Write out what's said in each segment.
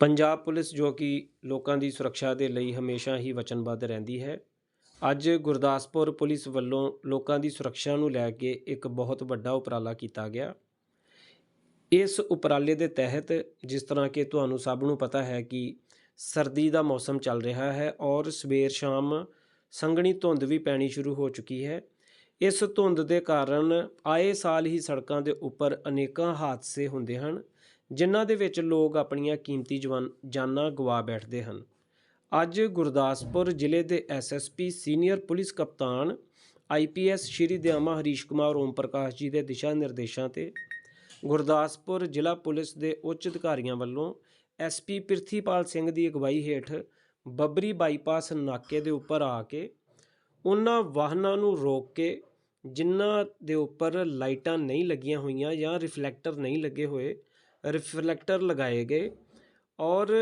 Punjab police ਜੋ ਕਿ ਲੋਕਾਂ ਦੀ ਸੁਰੱਖਿਆ ਦੇ ਲਈ ਹਮੇਸ਼ਾ ਹੀ ਵਚਨਬੱਧ ਰਹਿੰਦੀ ਹੈ। ਅੱਜ ਗੁਰਦਾਸਪੁਰ ਪੁਲਿਸ ਵੱਲੋਂ ਲੋਕਾਂ ਦੀ ਸੁਰੱਖਿਆ ਨੂੰ ਲੈ ਕੇ ਇੱਕ ਬਹੁਤ ਵੱਡਾ ਉਪਰਾਲਾ ਕੀਤਾ ਗਿਆ। ਇਸ ਉਪਰਾਲੇ ਦੇ ਤਹਿਤ ਜਿਸ ਤਰ੍ਹਾਂ ਕਿ ਤੁਹਾਨੂੰ ਸਭ ਨੂੰ ਪਤਾ ਹੈ ਕਿ ਸਰਦੀ ਦਾ ਮੌਸਮ ਚੱਲ ਰਿਹਾ ਹੈ ਔਰ ਸਵੇਰ ਸ਼ਾਮ ਸੰਘਣੀ ਧੁੰਦ ਵੀ ਪੈਣੀ ਸ਼ੁਰੂ ਹੋ ਚੁੱਕੀ ਹੈ। ਇਸ ਧੁੰਦ ਦੇ ਕਾਰਨ ਆਏ ਸਾਲ ਹੀ ਸੜਕਾਂ ਦੇ ਉੱਪਰ ਅਨੇਕਾਂ ਹਾਦਸੇ ਹੁੰਦੇ ਹਨ। ਜਿਨ੍ਹਾਂ ਦੇ ਵਿੱਚ ਲੋਕ ਆਪਣੀਆਂ ਕੀਮਤੀ ਜਵਾਨ, ਜਾਨਾਂ ਗਵਾ ਬੈਠਦੇ ਹਨ। ਅੱਜ ਗੁਰਦਾਸਪੁਰ ਜ਼ਿਲ੍ਹੇ ਦੇ ਐਸਐਸਪੀ ਸੀਨੀਅਰ ਪੁਲਿਸ ਕਪਤਾਨ ਆਈਪੀਐਸ ਸ਼੍ਰੀ ਦਿਆਮਾ ਹਰੀਸ਼ ਕੁਮਾਰ ਓਮ ਪ੍ਰਕਾਸ਼ ਜੀ ਦੇ ਦਿਸ਼ਾ ਨਿਰਦੇਸ਼ਾਂ ਤੇ ਗੁਰਦਾਸਪੁਰ ਜ਼ਿਲ੍ਹਾ ਪੁਲਿਸ ਦੇ ਉੱਚ ਅਧਿਕਾਰੀਆਂ ਵੱਲੋਂ ਐਸਪੀ ਪ੍ਰਿਥੀਪਾਲ ਸਿੰਘ ਦੀ ਅਗਵਾਈ ਹੇਠ ਬੱਬਰੀ ਬਾਈਪਾਸ ਨਾਕੇ ਦੇ ਉੱਪਰ ਆ ਕੇ ਉਹਨਾਂ ਵਾਹਨਾਂ ਨੂੰ ਰੋਕ ਕੇ ਜਿਨ੍ਹਾਂ ਦੇ ਉੱਪਰ ਲਾਈਟਾਂ ਨਹੀਂ ਲੱਗੀਆਂ ਹੋਈਆਂ ਜਾਂ ਰਿਫਲੈਕਟਰ ਨਹੀਂ ਲੱਗੇ ਹੋਏ ਰਿਫਲੈਕਟਰ ਲਗਾਏ ਗਏ ਔਰ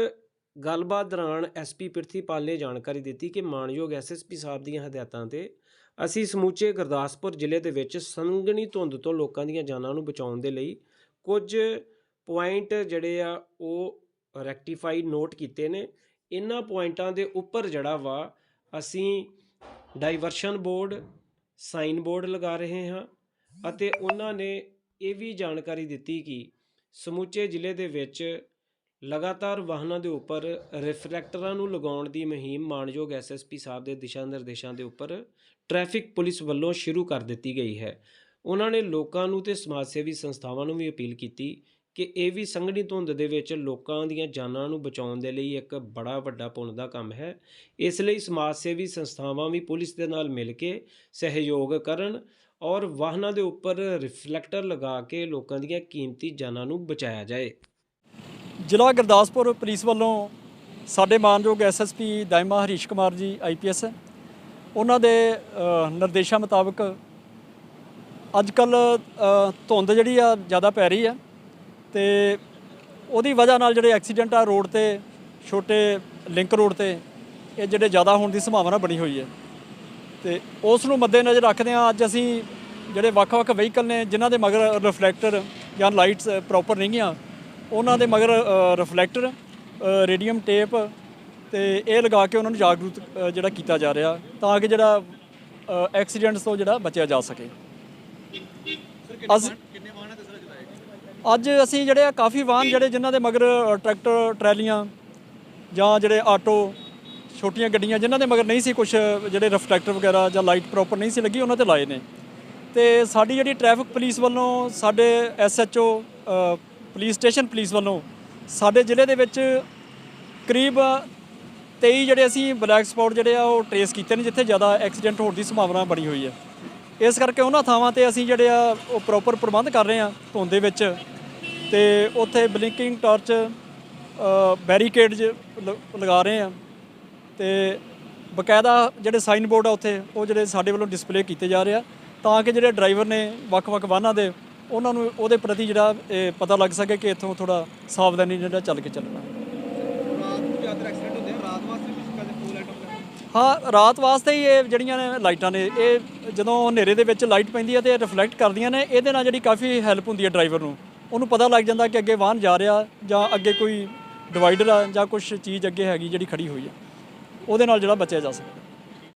ਗੱਲਬਾਤ ਦੌਰਾਨ ਐਸਪੀ ਪ੍ਰਿਥੀਪਾਲ ਨੇ ਜਾਣਕਾਰੀ ਦਿੱਤੀ ਕਿ ਮਾਨਯੋਗ ਐਸਐਸਪੀ ਸਾਹਿਬ ਦੀਆਂ ਹਦਾਇਤਾਂ ਤੇ ਅਸੀਂ ਸਮੁੱਚੇ ਗੁਰਦਾਸਪੁਰ ਜ਼ਿਲ੍ਹੇ ਦੇ ਵਿੱਚ ਸੰਘਣੀ ਧੁੰਦ ਤੋਂ ਲੋਕਾਂ ਦੀਆਂ ਜਾਨਾਂ ਨੂੰ ਬਚਾਉਣ ਦੇ ਲਈ ਕੁਝ ਪੁਆਇੰਟ ਜਿਹੜੇ ਆ ਉਹ ਰੈਕਟੀਫਾਈ ਨੋਟ ਕੀਤੇ ਨੇ। ਇਹਨਾਂ ਪੁਆਇੰਟਾਂ ਦੇ ਉੱਪਰ ਜਿਹੜਾ ਵਾ ਅਸੀਂ ਡਾਈਵਰਸ਼ਨ ਬੋਰਡ, ਸਾਈਨ ਬੋਰਡ ਲਗਾ ਰਹੇ ਹਾਂ ਅਤੇ ਉਹਨਾਂ ਨੇ ਇਹ ਵੀ ਜਾਣਕਾਰੀ ਦਿੱਤੀ ਕਿ ਸਮੁੱਚੇ ਜ਼ਿਲ੍ਹੇ ਦੇ ਵਿੱਚ ਲਗਾਤਾਰ ਵਾਹਨਾਂ ਦੇ ਉੱਪਰ ਰਿਫਲੈਕਟਰਾਂ ਨੂੰ ਲਗਾਉਣ ਦੀ ਮੁਹਿੰਮ ਮਾਨਯੋਗ ਐਸਐਸਪੀ ਸਾਹਿਬ ਦੇ ਦਿਸ਼ਾ ਨਿਰਦੇਸ਼ਾਂ ਦੇ ਉੱਪਰ ਟ੍ਰੈਫਿਕ ਪੁਲਿਸ ਵੱਲੋਂ ਸ਼ੁਰੂ ਕਰ ਦਿੱਤੀ ਗਈ ਹੈ। ਉਹਨਾਂ ਨੇ ਲੋਕਾਂ ਨੂੰ ਤੇ ਸਮਾਜ ਸੇਵੀ ਸੰਸਥਾਵਾਂ ਨੂੰ ਵੀ ਅਪੀਲ ਕੀਤੀ ਕਿ ਇਹ ਵੀ ਸੰਘਣੀ ਧੁੰਦ ਦੇ ਵਿੱਚ ਲੋਕਾਂ ਦੀਆਂ ਜਾਨਾਂ ਨੂੰ ਬਚਾਉਣ ਦੇ ਲਈ ਇੱਕ ਬੜਾ ਵੱਡਾ ਪੁੰਨ ਦਾ ਕੰਮ ਹੈ। ਇਸ ਲਈ ਸਮਾਜ ਸੇਵੀ ਸੰਸਥਾਵਾਂ ਵੀ ਪੁਲਿਸ ਦੇ ਨਾਲ ਮਿਲ ਕੇ ਸਹਿਯੋਗ ਕਰਨ ਔਰ ਵਾਹਨਾਂ ਦੇ ਉੱਪਰ ਰਿਫਲੈਕਟਰ ਲਗਾ ਕੇ ਲੋਕਾਂ ਦੀਆਂ ਕੀਮਤੀ ਜਾਨਾਂ ਨੂੰ ਬਚਾਇਆ ਜਾਏ। ਜ਼ਿਲ੍ਹਾ ਗੁਰਦਾਸਪੁਰ ਪੁਲਿਸ ਵੱਲੋਂ ਸਾਡੇ ਮਾਨਯੋਗ ਐਸਐਸਪੀ ਦਾਇਮਾ ਹਰੀਸ਼ ਕੁਮਾਰ ਜੀ ਆਈਪੀਐਸ ਉਹਨਾਂ ਦੇ ਨਿਰਦੇਸ਼ਾਂ ਮੁਤਾਬਕ ਅੱਜ ਕੱਲ ਧੁੰਦ ਜਿਹੜੀ ਆ ਜ਼ਿਆਦਾ ਪੈ ਰਹੀ ਆ ਤੇ ਉਹਦੀ ਵਜ੍ਹਾ ਨਾਲ ਜਿਹੜੇ ਐਕਸੀਡੈਂਟ ਆ ਰੋਡ ਤੇ, ਛੋਟੇ ਲਿੰਕ ਰੋਡ ਤੇ, ਇਹ ਜਿਹੜੇ ਜ਼ਿਆਦਾ ਹੋਣ ਦੀ ਸੰਭਾਵਨਾ ਬਣੀ ਹੋਈ ਹੈ। ਤੇ ਉਸ ਨੂੰ ਮੱਦੇਨਜ਼ਰ ਰੱਖਦੇ ਆ ਅੱਜ ਅਸੀਂ ਜਿਹੜੇ ਵੱਖ-ਵੱਖ ਵਹੀਕਲ ਨੇ, ਜਿਨ੍ਹਾਂ ਦੇ ਮਗਰ ਰਿਫਲੈਕਟਰ ਜਾਂ ਲਾਈਟਸ ਪ੍ਰੋਪਰ ਨਹੀਂ ਆ, ਉਹਨਾਂ ਦੇ ਮਗਰ ਰਿਫਲੈਕਟਰ ਰੇਡੀਅਮ ਟੇਪ ਤੇ ਇਹ ਲਗਾ ਕੇ ਉਹਨਾਂ ਨੂੰ ਜਾਗਰੂਕ ਜਿਹੜਾ ਕੀਤਾ ਜਾ ਰਿਹਾ ਤਾਂ ਕਿ ਜਿਹੜਾ ਐਕਸੀਡੈਂਟਸ ਤੋਂ ਜਿਹੜਾ ਬਚਿਆ ਜਾ ਸਕੇ। ਅਸੀਂ ਅੱਜ ਅਸੀਂ ਜਿਹੜੇ ਆ, ਕਾਫੀ ਵਾਹਨ ਜਿਹੜੇ ਜਿਨ੍ਹਾਂ ਦੇ ਮਗਰ ਟਰੈਕਟਰ ਟਰੈਲੀਆਂ ਜਾਂ ਜਿਹੜੇ ਆਟੋ ਛੋਟੀਆਂ ਗੱਡੀਆਂ ਜਿਨ੍ਹਾਂ ਦੇ ਮਗਰ ਨਹੀਂ ਸੀ ਕੁਝ ਜਿਹੜੇ ਰਿਫਲੈਕਟਰ ਵਗੈਰਾ ਜਾਂ ਲਾਈਟ ਪ੍ਰੋਪਰ ਨਹੀਂ ਸੀ ਲੱਗੀ, ਉਹਨਾਂ ਤੇ ਲਾਏ ਨੇ। ਤੇ ਸਾਡੀ ਜਿਹੜੀ ਟ੍ਰੈਫਿਕ ਪੁਲਿਸ ਵੱਲੋਂ, ਸਾਡੇ ਐਸਐਚਓ ਪੁਲਿਸ ਸਟੇਸ਼ਨ ਪੁਲਿਸ ਵੱਲੋਂ, ਸਾਡੇ ਜ਼ਿਲ੍ਹੇ ਦੇ ਵਿੱਚ ਕਰੀਬ 23 ਜਿਹੜੇ ਅਸੀਂ ਬਲੈਕ ਸਪੌਟ ਜਿਹੜੇ ਆ, ਉਹ ਟਰੇਸ ਕੀਤੇ ਨੇ, ਜਿੱਥੇ ਜ਼ਿਆਦਾ ਐਕਸੀਡੈਂਟ ਹੋਣ ਦੀ ਸੰਭਾਵਨਾ ਬਣੀ ਹੋਈ ਹੈ। ਇਸ ਕਰਕੇ ਉਹਨਾਂ ਥਾਵਾਂ ਤੇ ਅਸੀਂ ਜਿਹੜੇ ਆ, ਉਹ ਪ੍ਰੋਪਰ ਪ੍ਰਬੰਧ ਕਰ ਰਹੇ ਆ ਧੁੰਦ ਦੇ ਵਿੱਚ। ਤੇ ਉੱਥੇ ਬਲਿੰਕਿੰਗ ਟਾਰਚ ਬੈਰੀਕੇਡ ਲਗਾ ਰਹੇ ਆ ਤੇ ਬਕਾਇਦਾ ਜਿਹੜੇ ਸਾਈਨ ਬੋਰਡ ਆ ਉੱਥੇ, ਉਹ ਜਿਹੜੇ ਸਾਡੇ ਵੱਲੋਂ ਡਿਸਪਲੇ ਕੀਤੇ ਜਾ ਰਹੇ ਆ, ਤਾਂ ਕਿ ਜਿਹੜੇ ਡਰਾਈਵਰ ਨੇ ਵੱਖ-ਵੱਖ ਵਾਹਨਾਂ ਦੇ, ਉਹਨਾਂ ਨੂੰ ਉਹਦੇ ਪ੍ਰਤੀ ਜਿਹੜਾ ਇਹ ਪਤਾ ਲੱਗ ਸਕੇ ਕਿ ਇੱਥੋਂ ਥੋੜਾ ਸਾਵਧਾਨੀ ਜਿਹੜਾ ਚੱਲ ਕੇ ਚੱਲਣਾ। ਹਾਂ, ਰਾਤ ਵਾਸਤੇ ਹੀ ਇਹ ਜਿਹੜੀਆਂ ਨੇ ਲਾਈਟਾਂ ਨੇ, ਇਹ ਜਦੋਂ ਹਨੇਰੇ ਦੇ ਵਿੱਚ ਲਾਈਟ ਪੈਂਦੀ ਹੈ ਤੇ ਰਿਫਲੈਕਟ ਕਰਦੀਆਂ ਨੇ, ਇਹਦੇ ਨਾਲ ਜਿਹੜੀ ਕਾਫੀ ਹੈਲਪ ਹੁੰਦੀ ਹੈ ਡਰਾਈਵਰ ਨੂੰ। ਉਹਨੂੰ ਪਤਾ ਲੱਗ ਜਾਂਦਾ ਕਿ ਅੱਗੇ ਵਾਹਨ ਜਾ ਰਿਹਾ ਜਾਂ ਅੱਗੇ ਕੋਈ ਡਿਵਾਈਡਰ ਆ ਜਾਂ ਕੁਝ ਚੀਜ਼ ਅੱਗੇ ਹੈਗੀ ਜਿਹੜੀ ਖੜੀ ਹੋਈ ਹੈ ਉਹਦੇ ਨਾਲ ਜਿਹੜਾ ਬਚਿਆ ਜਾ ਸਕੇ।